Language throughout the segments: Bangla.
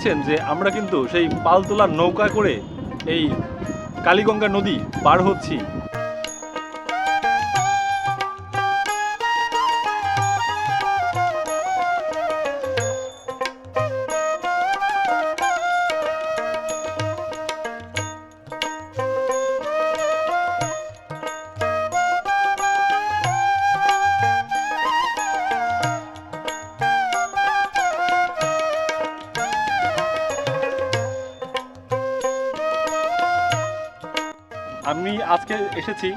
দেখছেন যে আমরা কিন্তু সেই পালতোলার নৌকা করে এই কালীগঙ্গা নদী পার হচ্ছি। এসেছি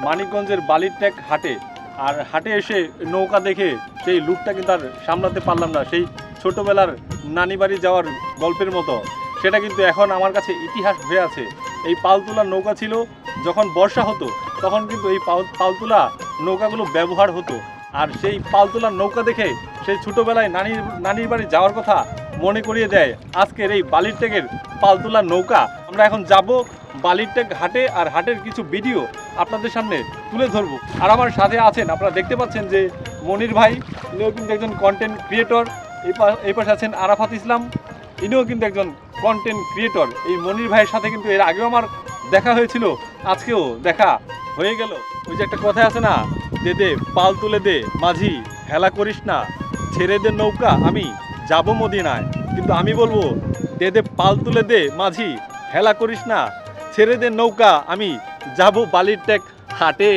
মানিকগঞ্জের বালির ট্যাক হাটে। আর হাটে এসে নৌকা দেখে সেই লুকটা কিন্তু আর সামলাতে পারলাম না। সেই ছোটোবেলার নানি বাড়ি যাওয়ার গল্পের মতো। সেটা কিন্তু এখন আমার কাছে ইতিহাস হয়ে আছে। এই পালতুলার নৌকা ছিল, যখন বর্ষা হতো, তখন কিন্তু এই পাল- পালতুলা নৌকাগুলো ব্যবহার হতো। আর সেই পালতুলার নৌকা দেখে সেই ছোটোবেলায় নানির নানির বাড়ি যাওয়ার কথা মনে করিয়ে দেয়, আজকের এই বালির ট্যাগের পালতুলার নৌকা। আমরা এখন যাব বালির ট্যাগ হাটে আর হাটের কিছু ভিডিও আপনাদের সামনে তুলে ধরবো। আর আমার সাথে আছেন, আপনারা দেখতে পাচ্ছেন যে মনির ভাই, ইনিও কিন্তু একজন কন্টেন্ট ক্রিয়েটর এই পাশে আছেন আরাফাত ইসলাম, ইনিও কিন্তু একজন কন্টেন্ট ক্রিয়েটর এই মনির ভাইয়ের সাথে কিন্তু এর আগেও আমার দেখা হয়েছিল, আজকেও দেখা হয়ে গেল। ওই যে একটা কথা আছে না, দে দে, পাল তুলে দে, মাঝি, হেলা করিস না, ছেড়ে দে নৌকা, আমি যাব মদিনায়। কিন্তু আমি বলব, দে দে, পাল তুলে দে, মাঝি, হেলা করিস না ছেড়ে দে নৌকা, আমি যাব বালির ট্যাক হাটে।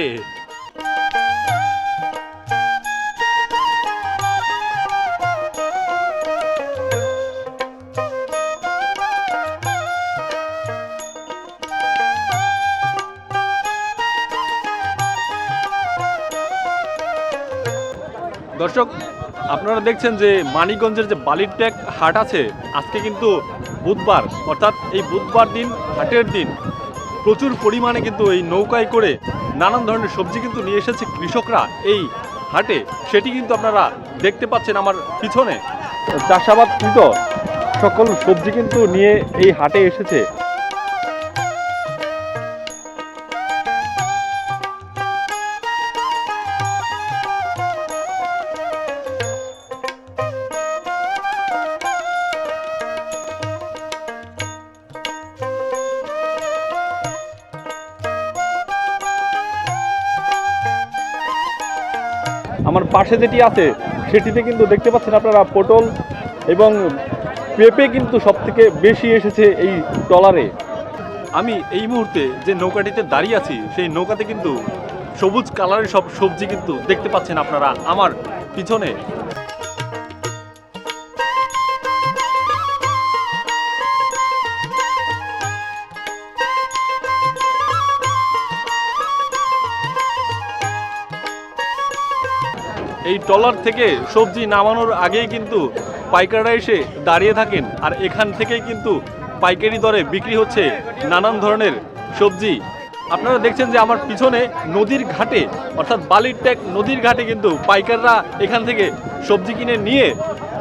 দর্শক, আপনারা দেখছেন যে মানিকগঞ্জের যে বালির ট্যাক হাট আছে, আজকে কিন্তু বুধবার, অর্থাৎ এই বুধবার দিন, হাটের দিন প্রচুর পরিমাণে কিন্তু এই নৌকায় করে নানান ধরনের সবজি কিন্তু নিয়ে এসেছে কৃষকরা এই হাটে। সেটি কিন্তু আপনারা দেখতে পাচ্ছেন আমার পিছনে। চাষাবাদ চাষাবাদকৃত সকল সবজি কিন্তু নিয়ে এই হাটে এসেছে। পাশে যেটি আছে, সেটিতে কিন্তু দেখতে পাচ্ছেন আপনারা পটল এবং পেঁপে কিন্তু সব থেকে বেশি এসেছে এই ট্রলারে আমি এই মুহূর্তে যে নৌকাটিতে দাঁড়িয়ে আছি, সেই নৌকাতে কিন্তু সবুজ কালারের সব সবজি কিন্তু দেখতে পাচ্ছেন আপনারা আমার পিছনে। এই ট্রলার থেকে সবজি নামানোর আগেই কিন্তু পাইকাররা এসে দাঁড়িয়ে থাকেন। আর এখান থেকেই কিন্তু পাইকারি দরে বিক্রি হচ্ছে নানান ধরনের সবজি। আপনারা দেখছেন যে আমার পিছনে নদীর ঘাটে, অর্থাৎ বালির ট্যাক নদীর ঘাটে কিন্তু পাইকাররা এখান থেকে সবজি কিনে নিয়ে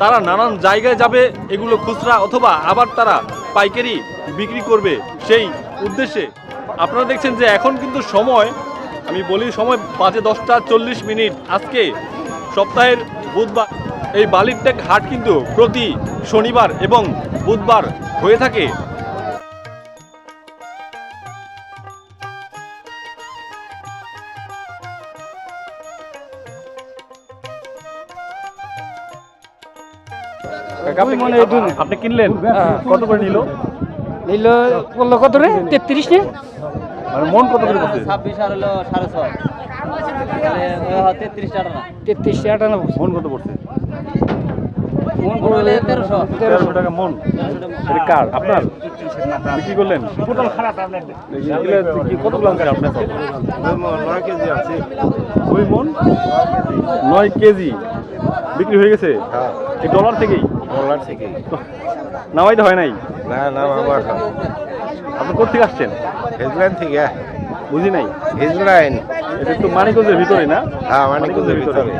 তারা নানান জায়গায় যাবে, এগুলো খুচরা অথবা আবার তারা পাইকারি বিক্রি করবে সেই উদ্দেশ্যে। আপনারা দেখছেন যে এখন কিন্তু সময়, আমি বলি সময় পাঁচে দশটা চল্লিশ মিনিট। আজকে সপ্তাহের বুধবার এই বালিরটেক হাট কিন্তু প্রতি শনিবার এবং বুধবার হয়ে থাকে। আপনি কিনলেন? হ্যাঁ। কত করে নিল? নিল কত রে? তেত্রিশ নে? মন কত করে ছাব্বিশ আর হলো সাড়ে ছয়। তেত্রিশ টাকা না কত পড়ছে? মন তেরোশো। তেরোশো টাকা এটা কার? আপনার? বিক্রি করলেন? কত গ্রাম আপনার নয় কেজি আছে। দুই মন? নয় কেজি। বিক্রি হয়ে গেছে? হ্যাঁ। এই ডলার থেকেই? ডলার থেকে নামাইতে হয় নাই? না না আমার আপনি কোথেকে আসছেন? হেজলাইন থেকে। বুঝি নাই? হেজলাইন। এটা তো মানিকগঞ্জের ভিতরে না? হ্যাঁ মানিকগঞ্জের ভিতরে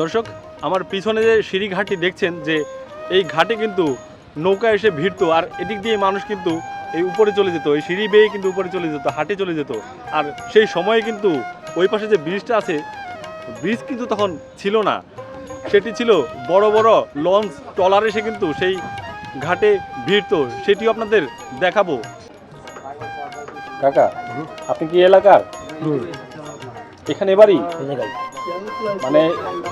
দর্শক আমার পিছনে যে সিঁড়ি ঘাটটি দেখছেন যে এই ঘাটে কিন্তু নৌকা এসে ভিড়তো আর এদিক দিয়ে মানুষ কিন্তু এই উপরে চলে যেত। এই সিঁড়ি বেয়ে কিন্তু উপরে চলে যেত হাটে চলে যেত। আর সেই সময়ে কিন্তু ওই পাশে যে ব্রিজটা আছে ব্রিজ কিন্তু তখন ছিল না। সেটি ছিল বড় বড় লঞ্চ ট্রলার এসে কিন্তু সেই ঘাটে ভিড়তো। সেটিও আপনাদের দেখাবো। কাকা আপনি কি এলাকার? এখানে বাড়ি মানে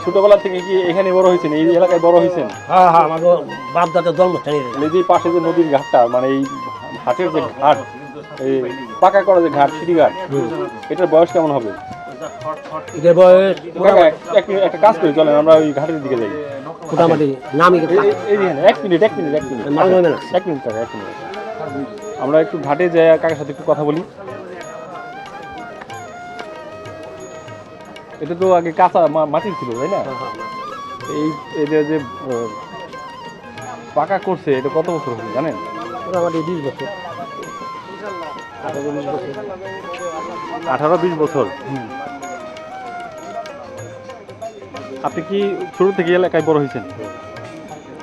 ছোটবেলা থেকে কি এখানে বড় হয়েছেন? এই এলাকায় বড় হয়েছেন? হ্যাঁ হ্যাঁ আমাকে বাপ দাদার জন্মস্থানে এই যে পাশে যে নদীর ঘাটটা মানে এই হাটের যে ঘাট এই পাকা করা যে ঘাট সিঁড়ি ঘাট এটার বয়স কেমন হবে? এদের বয়স এক- এক মিনিট, একটা কাজ করি চলেন আমরা ওই ঘাটের দিকে যাই। মোটামুটি নামি এক মিনিট এক মিনিট এক মিনিট। এক মিনিট এক মিনিট। আমরা একটু ঘাটে যাই কাকার সাথে একটু কথা বলি। এটা তো আগে কাঁচা মাটির ছিল তাই না? এই এটা যে পাকা করছে এটা কত বছর হলো জানেন? মোটামুটি বিশ বছর। আঠারো বিশ বছর? আপনি কি শুরু থেকে এলাকায় বড় হয়েছেন?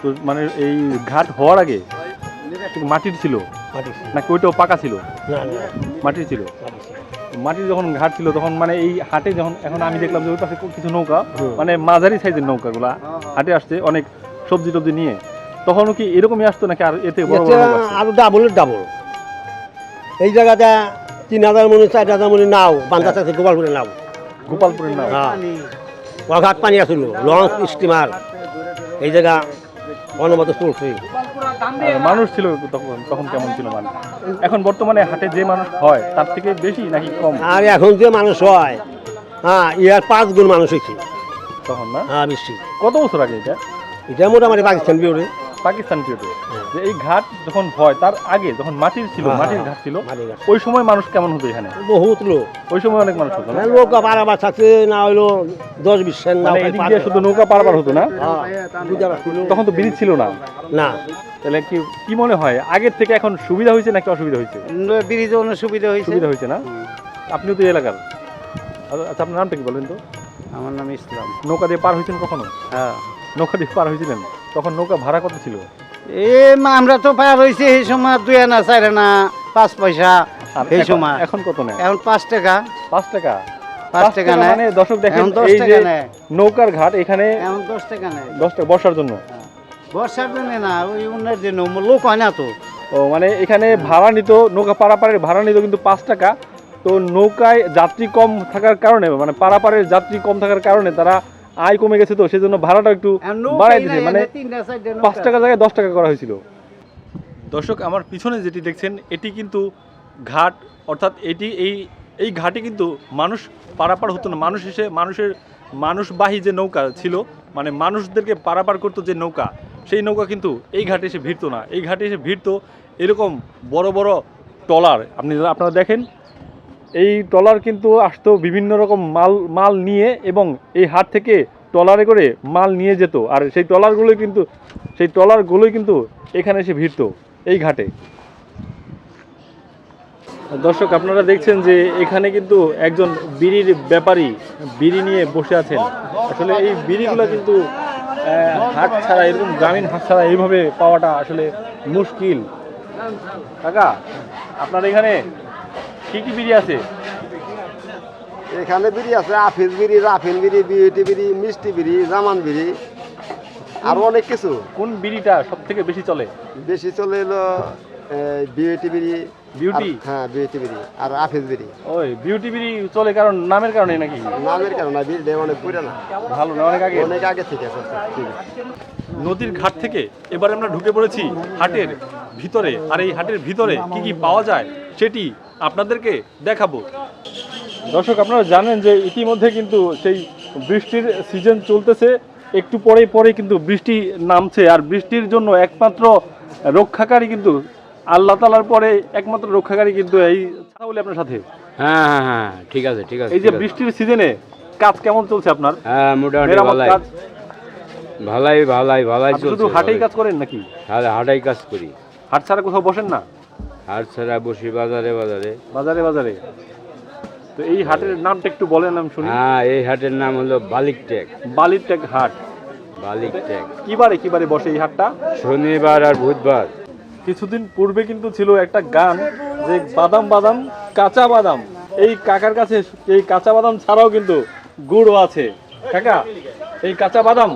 তো মানে এই ঘাট হওয়ার আগে মাটির ছিল? নাকি ওইটাও পাকা ছিল? মাটির ছিল। মাটির যখন ঘাট ছিল তখন মানে এই হাটে যখন এখন আমি দেখলাম যে ওই পাশে কিছু নৌকা মানে মাঝারি সাইজের নৌকাগুলা হাটে আসছে অনেক সবজি টবজি নিয়ে। তখনও কি এরকমই আসতো নাকি আর এতে? আরও ডাবলের ডাবল এই জায়গাটা তিন হাজার মনে চার হাজার মনে নাও বান্ধা থেকে গোপালপুরে নাও। গোপালপুরের নাম হ্যাঁ। ওঘাট পানি আসলো লঞ্চ স্টিমার। এই জায়গা অনুমত চলছে। মানুষ ছিল তখন তখন কেমন ছিল মানুষ? এখন বর্তমানে হাটে যে মানুষ হয় তার থেকে বেশি নাকি কম? আর এখন যে মানুষ হয় হ্যাঁ ইয়ার পাঁচ গুণ মানুষ হয়েছে। তখন না? হ্যাঁ বেশি কত বছর আগে এটা? এটা মোটামুটি পাকিস্তান বিওরে পাকিস্তান পিরিয়ডে যে এই ঘাট যখন হয় তার আগে যখন মাটির ছিল হ্যাঁ, মাটির হ্যাঁ, ঘাট ছিল ওই সময় মানুষ কেমন হতো এখানে? বহুত লোক। ওই সময় অনেক মানুষ হতো না? হ্যাঁ, লোক পারাবার থাকছে না হইল দশ বিশ না মানে এদিক দিয়ে শুধু নৌকা পারাবার হতো না? তখন তো ব্রিজ ছিল না। না। তাহলে কি কি মনে হয়? আগের থেকে এখন সুবিধা হয়েছে নাকি অসুবিধা হয়েছে? ব্রিজে অনেক সুবিধা হয়েছে। সুবিধা হয়েছে না? আপনিও তো এই এলাকার। আচ্ছা, আচ্ছা আপনার নামটা কি বলেন তো? আমার নাম ইসলাম। নৌকা দিয়ে পার হয়েছেন কখনো? হ্যাঁ। নৌকা দিয়ে পার হয়েছিলেন? তখন নৌকা ভাড়া কত ছিল? এ আমরা তো পার হয়েছি এই সময় দুই আনা চার আনা পাঁচ পয়সা এই সময়। এখন কত নেয়? এখন পাঁচ টাকা। পাঁচ টাকা? পাঁচ টাকা নেয়। মানে দর্শক দেখেন দশ টাকা নেয়। নৌকার ঘাট এখানে এখন দশ টাকা নেয়। দশ টাকা বর্ষার জন্য। বর্ষার জন্য না ওই উন্নয়নের জন্য লোক হয় না তো। ও মানে এখানে ভাড়া নিত নৌকা পারাপারের ভাড়া নিত কিন্তু পাঁচ টাকা। তো নৌকায় যাত্রী কম থাকার কারণে মানে পারাপারের যাত্রী কম থাকার কারণে তারা আয় কমে গেছে তো সেজন্য ভাড়াটা একটু বাড়াই দিয়েছে মানে। পাঁচ টাকা জায়গায় দশ টাকা করা হয়েছিল। দর্শক আমার পিছনে যেটি দেখছেন এটি কিন্তু ঘাট। অর্থাৎ এটি এই এই ঘাটে কিন্তু মানুষ পারাপার হতো না। মানুষ এসে মানুষের মানুষবাহী যে নৌকা ছিল মানে মানুষদেরকে পারাপার করতো যে নৌকা, সেই নৌকা কিন্তু এই ঘাটে এসে ভিড়তো না। এই ঘাটে এসে ভিড়তো এরকম বড় বড় ট্রলার। আপনি আপনারা দেখেন, এই ট্রলার কিন্তু আসতো বিভিন্ন রকম মাল মাল নিয়ে এবং এই হাট থেকে ট্রলারে করে মাল নিয়ে যেত। আর সেই ট্রলারগুলোই কিন্তু, সেই ট্রলারগুলোই কিন্তু এখানে এসে ভিড়তো এই ঘাটে। দর্শক আপনারা দেখছেন যে এখানে কিন্তু একজন বিড়ির ব্যাপারী বিড়ি নিয়ে বসে আছেন। আসলে এই বিড়িগুলো কিন্তু হাট ছাড়া এরকম গ্রামীণ হাট ছাড়া এইভাবে পাওয়াটা আসলে মুশকিল। কাকা আপনার এখানে কি কি বিড়ি আছে? এখানে বিড়ি আছে আফিস বিড়ি রাফিন বিড়ি বিউটি বিড়ি মিষ্টি বিড়ি জামান বিড়ি আরও অনেক কিছু। কোন বিড়িটা সব থেকে বেশি চলে? বেশি চলে এলো বিউটি বিড়ি বিউটি? হ্যাঁ বিউটি বিড়ি আর আফিস বিড়ি। ওই বিউটি বিড়ি চলে কারণ নামের কারণে নাকি? নামের কারণে বিড়িটা অনেক পুরানা। ভালো না অনেক আগে? অনেক আগে থেকে আছে ঠিক আছে। নদীর ঘাট থেকে এবার আমরা ঢুকে পড়েছি হাটের ভিতরে। আর এই হাটের ভিতরে কি কি পাওয়া যায় সেটি আপনাদেরকে দেখাবো। দর্শক আপনারা জানেন যে ইতিমধ্যে কিন্তু সেই বৃষ্টির সিজন চলতেছে। একটু পরেই পরে কিন্তু বৃষ্টি নামছে। আর বৃষ্টির জন্য একমাত্র রক্ষাকারী কিন্তু আল্লাহ তালার পরে একমাত্র রক্ষাকারী কিন্তু এই ছাগলি আপনার সাথে? হ্যাঁ হ্যাঁ হ্যাঁ ঠিক আছে ঠিক আছে এই যে বৃষ্টির সিজনে কাজ কেমন চলছে আপনার? হ্যাঁ মোটামুটি ভালাই। ভালাই ভালাই ভালাই চলছে শুধু হাটেই কাজ করেন নাকি? হ্যাঁ হাটাই কাজ করি। হাট ছাড়া কোথাও বসেন না? হাট ছাড়া বসি বাজারে বাজারে। বাজারে বাজারে। তো এই হাটের নামটা একটু বলেন আমি শুনি। হ্যাঁ এই হাটের নাম হলো বালিক টেক বালির টেক হাট বালিক টেক কিবারে কিবারে বসে এই হাটটা? শনিবার আর বুধবার। কিছুদিন পূর্বে কিন্তু ছিল একটা গান যে বাদাম বাদাম কাঁচা বাদাম। এই কাকার কাছে এই কাঁচা বাদাম ছাড়াও কিন্তু গুড়ও আছে। কাকা এই কাঁচা বাদাম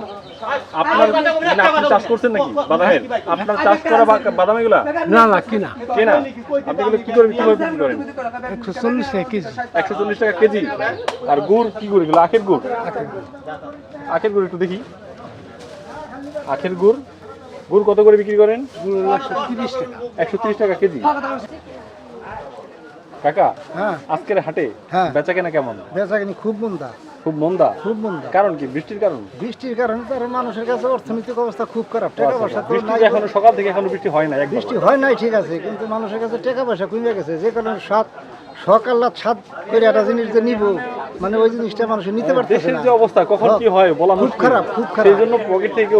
আপনার মানে আপনি চাষ করছেন নাকি বাদামের? আপনার চাষ করা বাদাম এগুলা? না না কিনা। কেনা? আপনি এগুলো কি করে কীভাবে বিক্রি করেন? একশো চল্লিশ টাকা কেজি। একশো চল্লিশ টাকা কেজি। আর গুড় কি গুড় এগুলো? আখের গুড়। আখের গুড় একটু দেখি। আখের গুড় গুড় কত করে বিক্রি করেন? একশো তিরিশ টাকা কেজি। কাকা হ্যাঁ। আজকের হাটে হ্যাঁ। বেচা কেনা কেমন? বেচা কিনি খুব মন্দা। খুব মন্দা? খুব মন্দা। কারণ কি? বৃষ্টির কারণ? বৃষ্টির কারণে তো মানুষের কাছে অর্থনৈতিক অবস্থা খুব খারাপ। টাকা পয়সা তো বৃষ্টি এখনও সকাল থেকে এখনও বৃষ্টি হয় না বৃষ্টি হয় নাই ঠিক আছে কিন্তু মানুষের কাছে টাকা পয়সা কমে গেছে। যে কারণে সাত সকাল ছাদ করে একটা জিনিস যে নিব মানে ওই জিনিসটা মানুষ নিতে পারতেছে দেশের না। যে অবস্থা কখন কি হয় বলা খুব খারাপ, খুব খারাপ। সেই জন্য পকেট থেকে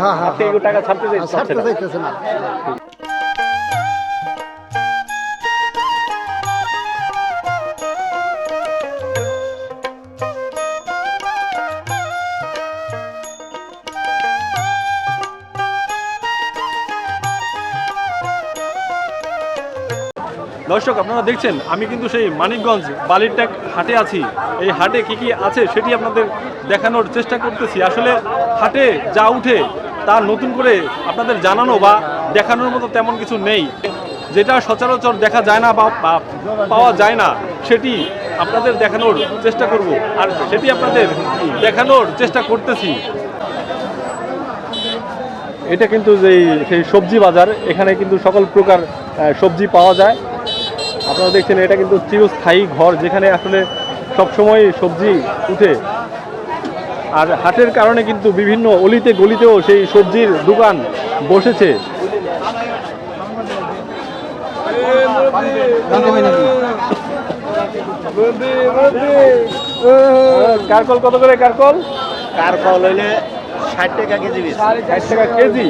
হ্যাঁ, হ্যাঁ, কেউ টাকা ছাড়তে চাইছে চাইতেছে না। দর্শক, আপনারা দেখছেন, আমি কিন্তু সেই মানিকগঞ্জ বালিরটাক হাটে আছি। এই হাটে কি কি আছে সেটি আপনাদের দেখানোর চেষ্টা করতেছি। আসলে হাটে যা উঠে তা নতুন করে আপনাদের জানানো বা দেখানোর মতো তেমন কিছু নেই। যেটা সচরাচর দেখা যায় না বা পাওয়া যায় না, সেটি আপনাদের দেখানোর চেষ্টা করব। আর সেটি আপনাদের দেখানোর চেষ্টা করতেছি। এটা কিন্তু যেই, সেই সবজি বাজার, এখানে কিন্তু সকল প্রকার সবজি পাওয়া যায়। আপনারা দেখছেন এটা কিন্তু চিরস্থায়ী ঘর যেখানে আসলে সবসময় সবজি উঠে। আর হাটের কারণে কিন্তু বিভিন্ন অলিতে গলিতেও সেই সবজির দোকান বসেছে। কারকল কত করে কারকল? কার ফল হইলে ষাট টাকা কেজি ষাট টাকা কেজি?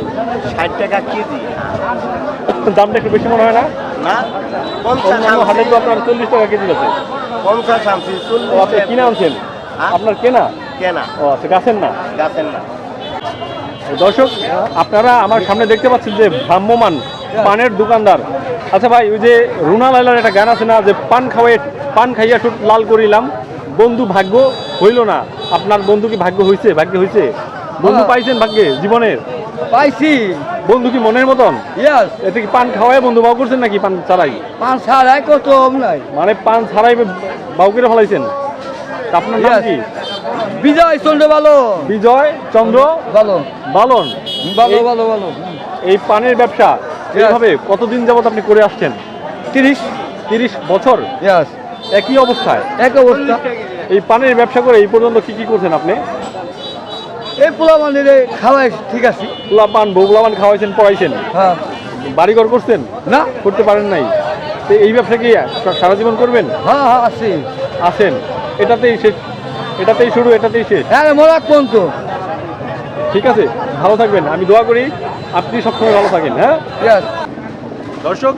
ষাট টাকা কেজি। দামটা একটু বেশি মনে হয় না? না। অন্যান্য হাটে তো আপনার চল্লিশ টাকা কেজি আছে। পঞ্চাশ আনছি ও আপনি কিনে আনছেন? আপনার কেনা? কেনা। ও আচ্ছা গাছের না? গাছের না। দর্শক আপনারা আমার সামনে দেখতে পাচ্ছেন যে ভ্রাম্যমান পানের দোকানদার। আচ্ছা ভাই ওই যে রুনা লাইলার একটা গান আছে না যে পান খাওয়াই পান খাইয়া ঠোঁট লাল করিলাম বন্ধু ভাগ্য হইল না। আপনার বন্ধু কি ভাগ্য হইছে? ভাগ্য হইছে? বন্ধু পাইছেন ভাগ্যে জীবনের? পাইছি। বন্ধু কি মনের মতন? ইয়াস এতে কি পান খাওয়াই বন্ধু বাউ করছেন নাকি পান ছাড়াই? পান ছাড়াই কত নাই। মানে পান ছাড়াই বাউ করে ফেলাইছেন? আপনার নাম কি? বিজয় চন্দ্র ভালো বিজয় চন্দ্র ভালো বালন। ভালো ভালো ভালো এই পানের ব্যবসা এইভাবে কতদিন যাবত আপনি করে আসছেন? তিরিশ। তিরিশ বছর? ইয়াস একই অবস্থায়? এক অবস্থা। এই পানের ব্যবসা করে এই পর্যন্ত কি কি করছেন আপনি? এই পোলা মানে খাওয়াই ঠিক আছে। পোলা পান বগুলামান খাওয়াইছেন পড়াইছেন? হ্যাঁ। বাড়িঘর করছেন? না। করতে পারেন নাই। তো এই ব্যবসা কি সারা জীবন করবেন? হ্যাঁ হ্যাঁ আছি। আছেন। এটাতেই শেষ এটাতেই শুরু এটাতেই শেষ। হ্যাঁ মোরা কোন তো ঠিক আছে ভালো থাকবেন। আমি দোয়া করি আপনি সবসময় ভালো থাকেন হ্যাঁ? দর্শক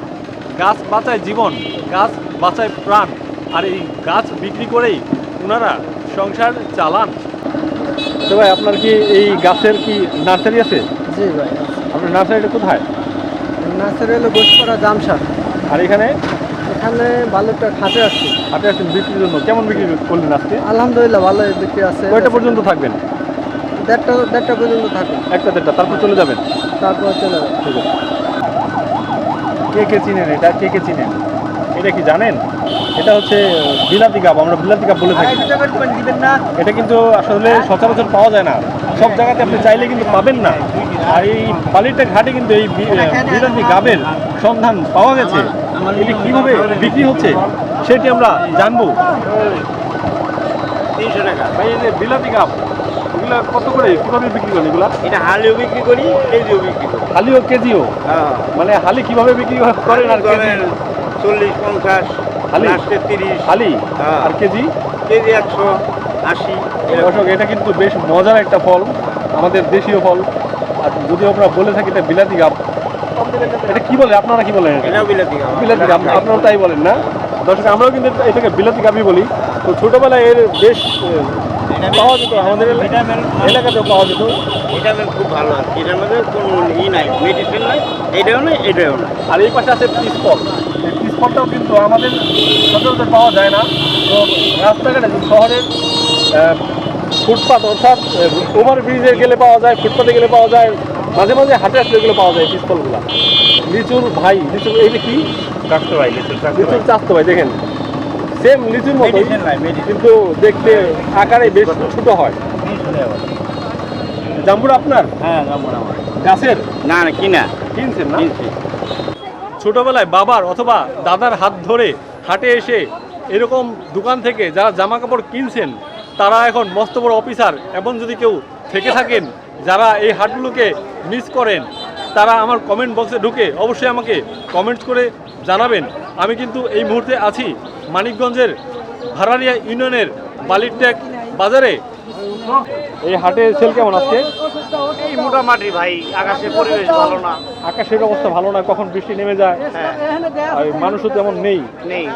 গাছ বাঁচায় জীবন গাছ বাঁচায় প্রাণ। আর এই গাছ বিক্রি করেই ওনারা সংসার চালান। তো ভাই আপনার কি এই গাছের কি নার্সারি আছে? জি ভাই আপনার নার্সারিটা কোথায়? নার্সারি হলো গোসপাড়া জামশাদ। আর এখানে? এখানে ভালো একটা খাটে আসছে হাটে আসছেন বিক্রির জন্য। কেমন বিক্রি করলেন আজকে? আলহামদুলিল্লাহ ভালো বিক্রি আছে। কয়টা পর্যন্ত থাকবেন? দেড়টা দেড়টা পর্যন্ত থাকে একটা দেড়টা তারপর চলে যাবেন? তারপর চলে যাবে। ঠিক আছে। কে কে চিনেন এটা? কে কে চিনেন? এটা কি জানেন? এটা হচ্ছে বিলাতি কাপ আমরা বিলাতি কাপ বলে থাকি। এটা কিন্তু আসলে সচরাচর পাওয়া যায় না। সব জায়গাতে আপনি চাইলে কিন্তু পাবেন না। আর এই বালিরটা ঘাটে কিন্তু এই বিলাতি গাবের সন্ধান পাওয়া গেছে। এটি কীভাবে বিক্রি হচ্ছে সেটি আমরা জানব। তিনশো টাকা। ভাই এই যে বিলাতি কাপ এগুলা কত করে? কীভাবে বিক্রি করেন এগুলা? এটা হালিও বিক্রি করি কেজিও বিক্রি করি। হালিও কেজিও? হ্যাঁ। মানে হালি কীভাবে বিক্রি করেন আর চল্লিশ পঞ্চাশ? লাস্টে তিরিশ। হালি হ্যাঁ। আর কেজি? কেজি একশো আশি। দর্শক এটা কিন্তু বেশ মজার একটা ফল আমাদের দেশীয় ফল। আর যদি আমরা বলে থাকি এটা বিলাতি গাব এটা কি বলে? আপনারা কি বলেন? বিলাতি গাছ বিলাতি আপনারা তাই বলেন না? দর্শক আমরাও কিন্তু এটাকে বিলাতি গাবই বলি। তো ছোটবেলায় এর বেশ পাওয়া যেত আমাদের ভিটামিন এলাকাতেও পাওয়া যেত। ভিটামিন খুব ভালো আর কি। এটার মধ্যে কোনো ই নাই। মেডিসিন নাই। এটাও নাই এটাও নাই। আর এই পাশে আছে পিস ফলটাও কিন্তু আমাদের সচরাচর পাওয়া যায় না। তো রাস্তাঘাটে শহরের ফুটপাত অর্থাৎ ওভার ব্রিজে গেলে পাওয়া যায় ফুটপাতে গেলে পাওয়া যায় মাঝে মাঝে হাটে আসলে এগুলো পাওয়া যায় পিস ফলগুলো লিচুর ভাই লিচুর এই যে কি? স্বাস্থ্য ভাই লিচুর লিচুর চাষ তো ভাই দেখেন। সেম লিচুর মতো কিন্তু দেখতে আকারে বেশ ছোট হয়। জাম্বুর আপনার? হ্যাঁ যেমন আমার। গাছের? না না কিনা। কিনছেন না? কিনছি। ছোটবেলায় বাবার অথবা দাদার হাত ধরে হাটে এসে এরকম দোকান থেকে যারা জামা কাপড় কিনছেন, তারা এখন মস্ত বড় অফিসার। এবং যদি কেউ থেকে থাকেন, যারা এই হাটগুলোকে মিস করেন, তারা আমার কমেন্ট বক্সে ঢুকে অবশ্যই আমাকে কমেন্ট করে জানাবেন। আমি কিন্তু এই মুহূর্তে আছি মানিকগঞ্জের ভাড়ারিয়া ইউনিয়নের বালিরটেক বাজারে। এই হাটে সেল কেমন আজকে? এই মোটামুটি ভাই আকাশের পরিবেশ ভালো না। আকাশের অবস্থা ভালো না কখন বৃষ্টি নেমে যায়? হ্যাঁ। আর মানুষও তেমন নেই। নেই।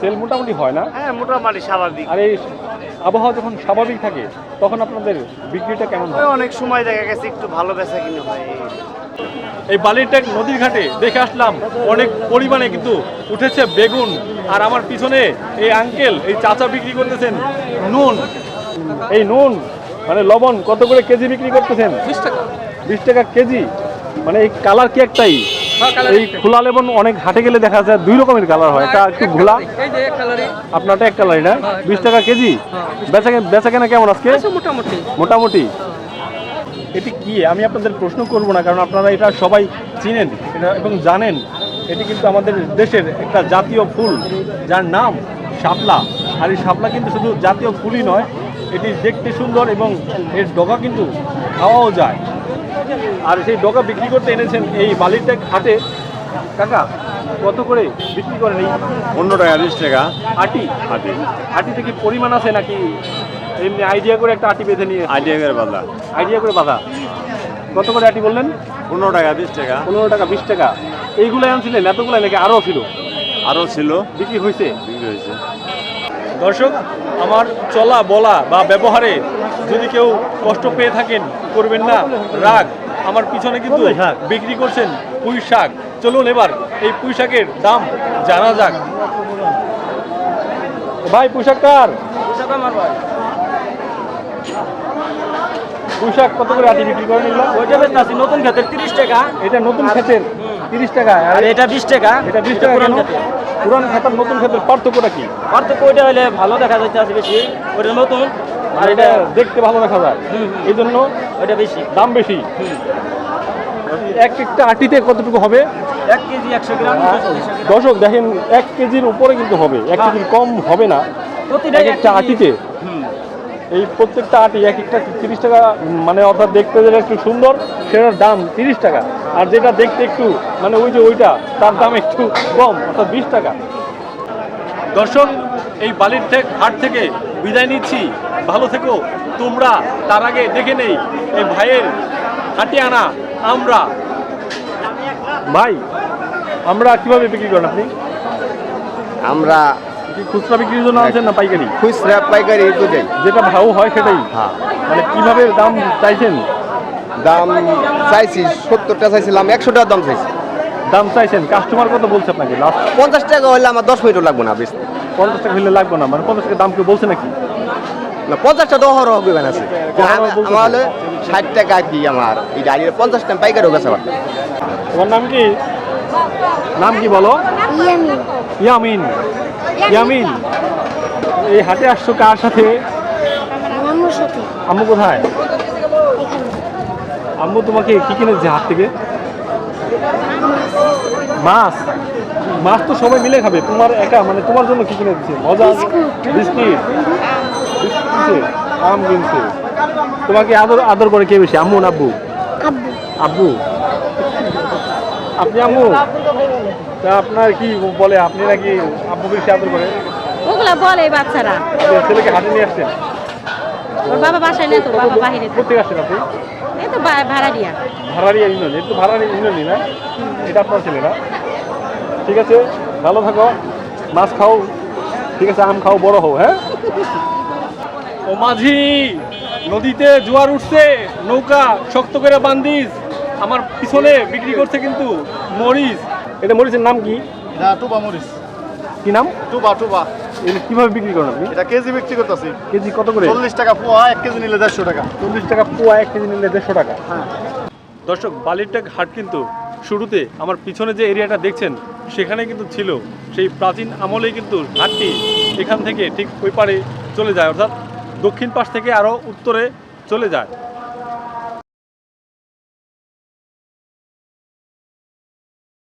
সেল মোটামুটি হয় না? হ্যাঁ মোটামুটি স্বাভাবিক। আর এই আবহাওয়া যখন স্বাভাবিক থাকে তখন আপনাদের বিক্রিটা কেমন হয়? অনেক সময় দেখা গেছে একটু ভালো বেচা কিনে হয়। এই বালিরটেক নদীর ঘাটে দেখে আসলাম অনেক পরিমাণে কিন্তু উঠেছে বেগুন। আর আমার পিছনে এই আঙ্কেল এই চাচা বিক্রি করতেছেন নুন। এই নুন মানে লবণ কত করে কেজি বিক্রি করতেছেন? বিশ টাকা। বিশ টাকা কেজি? মানে এই কালার কি একটাই? এই খোলা লেবন অনেক হাটে গেলে দেখা যায় দুই রকমের কালার হয়। একটা একটু ঘোলা। আপনারটা এক কালারই না? বিশ টাকা কেজি? বেচা বেচা কেনা কেমন আজকে? মোটামুটি। মোটামুটি। এটি কি? আমি আপনাদের প্রশ্ন করব না কারণ আপনারা এটা সবাই চিনেন এটা এবং জানেন। এটি কিন্তু আমাদের দেশের একটা জাতীয় ফুল যার নাম শাপলা। আর এই শাপলা কিন্তু শুধু জাতীয় ফুলই নয় এটি দেখতে সুন্দর এবং এর ডগা কিন্তু খাওয়াও যায়। আর সেই ডগা বিক্রি করতে এনেছেন এই বালিরটেক হাটে। কাকা কত করে বিক্রি করেন এই পনেরো টাকা বিশ টাকা। আটি হাতে আটিতে কি পরিমাণ আছে নাকি? এমনি আইডিয়া করে একটা আটি বেঁধে নিয়ে আইডিয়া করে বাদা আইডিয়া করে বাঁধা। কত করে আটি বললেন? পনেরো টাকা বিশ টাকা। পনেরো টাকা বিশ টাকা। এইগুলো আনছিলেন এতগুলো নাকি আরও ছিল? আরও ছিল। বিক্রি হয়েছে বিক্রি হয়েছে দর্শক আমার চলা বলা বা ব্যবহারে যদি কেউ কষ্ট পেয়ে থাকেন করবেন না রাগ আমার পিছনে কিন্তু বিক্রি করছেন পুঁই শাক। চলুন এবার এই পুঁই শাকের দাম জানা যাক। ভাই পুঁই শাক কার? পুঁই শাক কত করে আটি বিক্রি করেন ওইটা নতুন ক্ষেতের তিরিশ টাকা। এটা নতুন ক্ষেতের? তিরিশ টাকা। আর এটা বিশ টাকা এটা বিশ টাকা পুরান? পুরান খাতার নতুন খাতার পার্থক্যটা কি? পার্থক্য ওইটা হলে ভালো দেখা যাচ্ছে বেশি। ওইটা নতুন আর এটা দেখতে ভালো দেখা যায়। এই জন্য ওইটা বেশি। দাম বেশি। এক একটা আটিতে কতটুকু হবে? এক কেজি একশো গ্রাম দর্শক দেখেন এক কেজির উপরে কিন্তু হবে। এক কেজির কম হবে না। এক একটা আটিতে। এই প্রত্যেকটা আটি এক একটা তিরিশ টাকা মানে অর্থাৎ দেখতে যেটা একটু সুন্দর, সেটার দাম তিরিশ টাকা। আর যেটা দেখতে একটু মানে ওই যে ওইটা, তার দাম একটু কম, অর্থাৎ বিশ টাকা। দর্শক, এই বালির হাট থেকে বিদায় নিচ্ছি। ভালো থেকো, তোমরা তার আগে দেখে নেই, এই ভাইয়ের হাটে আনা আমরা। ভাই, আমরা কীভাবে বিক্রি করেন আপনি? আমরা কি খুচরা বিক্রির জন্য আনছেন না পাইকারি? খুচরা পাইকারি তো দেই যেটা ভাও হয় সেটাই। হ্যাঁ। মানে কীভাবে দাম চাইছেন? দাম চাইছি সত্তর টাকা চাইছিলাম একশো টাকা দাম চাইছি। দাম চাইছেন কাস্টমার কত বলছে আপনাকে? লাস্ট পঞ্চাশ টাকা হইলে আমার দশ মিনিটও লাগবে না বেশ। পঞ্চাশ টাকা হলে লাগবে না মানে পঞ্চাশ টাকা দাম কেউ বলছে নাকি? না পঞ্চাশ টাকা দহর হবে আছে। অহরহ আমার হলে ষাট টাকা কি আমার এই গাড়ির পঞ্চাশ টাকা পাইকারি গেছে আমার তোমার নাম কি? নাম কি বলো? ইয়ামিন। ইয়ামিন। এই হাটে আসছো কার সাথে? আম্মু কোথায়? আম্মু তোমাকে কি কিনেছে হাট থেকে? মাছ। মাছ তো সবাই মিলে খাবে তোমার একা মানে তোমার জন্য কি কিনে দিচ্ছে মজা? বিস্কিট। আম কিনছে। তোমাকে আদর আদর করে কে বেশি আম্মু না আব্বু? আব্বু। আব্বু। আপনি আম্মু? তা আপনার কি বলে আপনি নাকি আব্বু বেশি আদর করে? ওগুলা বলে বাচ্চারা। যে ছেলেকে হাটে নিয়ে আসছেন? ওর বাবা বাসায় নেই তো বাবা বাহিরে। কোথেকে আসছেন আপনি? এই তো বা- ভাড়া দিয়া ভাড়ারিয়া ইউনিয়ন এটা তো ভাড়ারিয়া ইউনিয়নই না? এটা আপনার ছেলে না? ঠিক আছে ভালো থাকো মাছ খাও ঠিক আছে আম খাও বড় হও হ্যাঁ? ও মাঝি নদীতে জোয়ার উঠছে নৌকা শক্ত করে বান্দিস আমার পিছনে বিক্রি করছে কিন্তু মরিচ। এটা মরিচের নাম কি? এটা টুবা মরিচ। কি নাম? টুবা টুবা। এটা কীভাবে বিক্রি করেন আপনি? এটা কেজি বিক্রি করতেছি। কেজি কত করে? চল্লিশ টাকা পোয়া এক কেজি নিলে দেড়শো টাকা। চল্লিশ টাকা পোয়া এক কেজি নিলে দেড়শো টাকা। হ্যাঁ। দর্শক বালিরটেক হাট কিন্তু শুরুতে আমার পিছনে যে এরিয়াটা দেখছেন সেখানে কিন্তু ছিল। সেই প্রাচীন আমলেই কিন্তু হাটটি এখান থেকে ঠিক ওই পারে চলে যায় অর্থাৎ দক্ষিণ পাশ থেকে আরও উত্তরে চলে যায়।